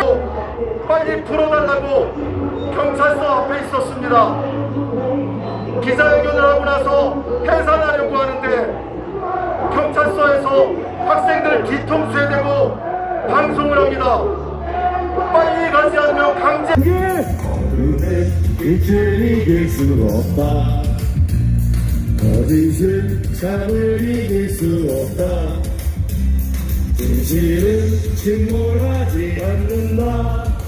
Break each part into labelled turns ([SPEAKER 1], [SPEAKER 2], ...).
[SPEAKER 1] 꽉
[SPEAKER 2] 빨리 풀어달라고 경찰서 앞에 있었습니다. 기자회견을 하고 나서 해산하려고 하는데 경찰서에서 학생들 뒤통수에 대고 방송을 합니다. 빨리 가지 않으면 강제
[SPEAKER 3] 빛을 이길 수 없다. 거짓을 잠을 이길 수 없다. 진실은 침몰하지 않는다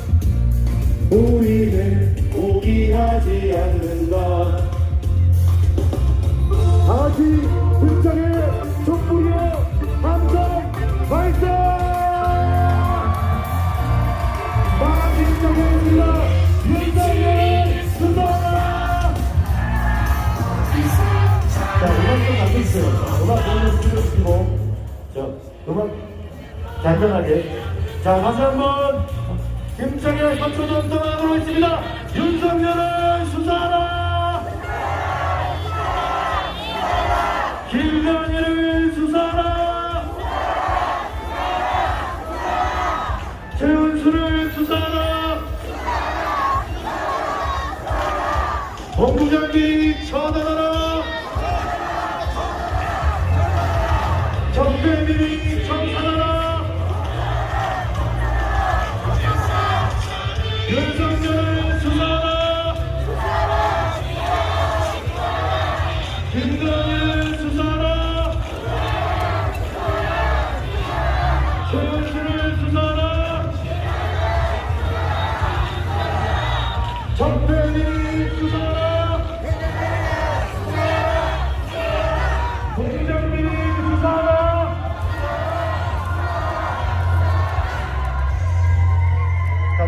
[SPEAKER 3] 음악 너무 줄여주시고 자 음악 잔잔하게. 자 다시 한번 김정의 선초전 동안으로 있습니다. 윤석열을 수사하라! 김건희를 수사하라! 최은수를 수사하라! 본부장님 처단하라 정대민이 청산하라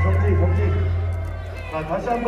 [SPEAKER 3] 정지 정지. 자 다시 한번